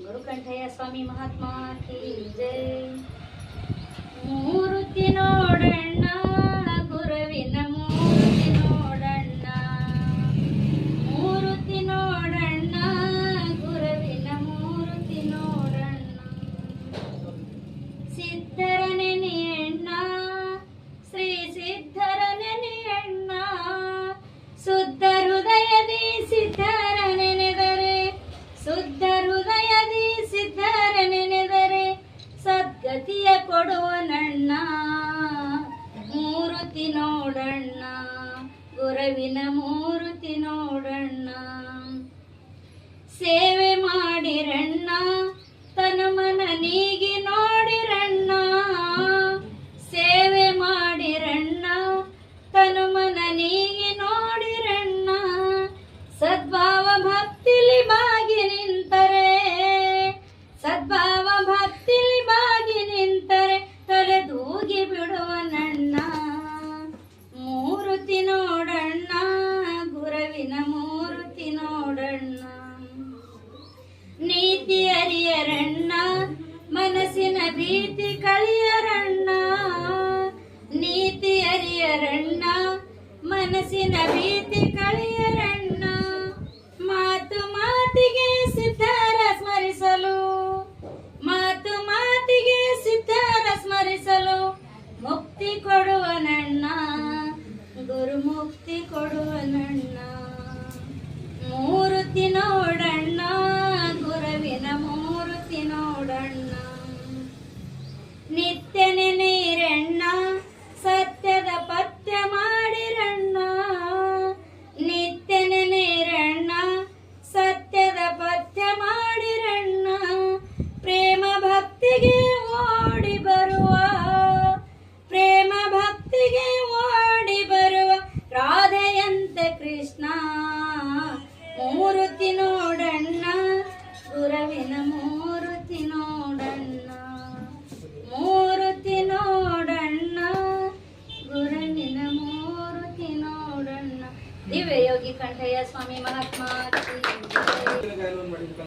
గురుకంఠయ్య స్వామి మహాత్మాకి జై. మూర్తి నోడన్న గురవిన మూర్తి నోడన్న. మూర్తి నోడన్న గురవిన మూర్తి నోడన్న సిద్ధరని శ్రీ సిద్ధ ಮೂರುತಿ ನೋಡಣ್ಣ ಗುರವಿನ ಮೂರುತಿ ನೋಡಣ್ಣ. ಸೇವೆ ಮಾಡಿರಣ್ಣ ನೀತಿ ಅರಿಯರಣ್ಣ ಮನಸ್ಸಿನ ಭೀತಿ ಕಳಿಯರಣ್ಣ. ನೀತಿ ಅರಿಯರಣ್ಣ ಮನಸ್ಸಿನ ಭೀತಿ ಕಳಿಯರಣ್ಣ. నిత్య ಮೂರುತಿ ನೋಡಣ್ಣ ಮೂರುತಿ ನೋಡಣ್ಣ ಗುರುವಿನ ಮೂರುತಿ ನೋಡಣ್ಣ ದಿವ್ಯ ಯೋಗಿ ಕಂಠಯ್ಯ ಸ್ವಾಮಿ ಮಹಾತ್ಮ.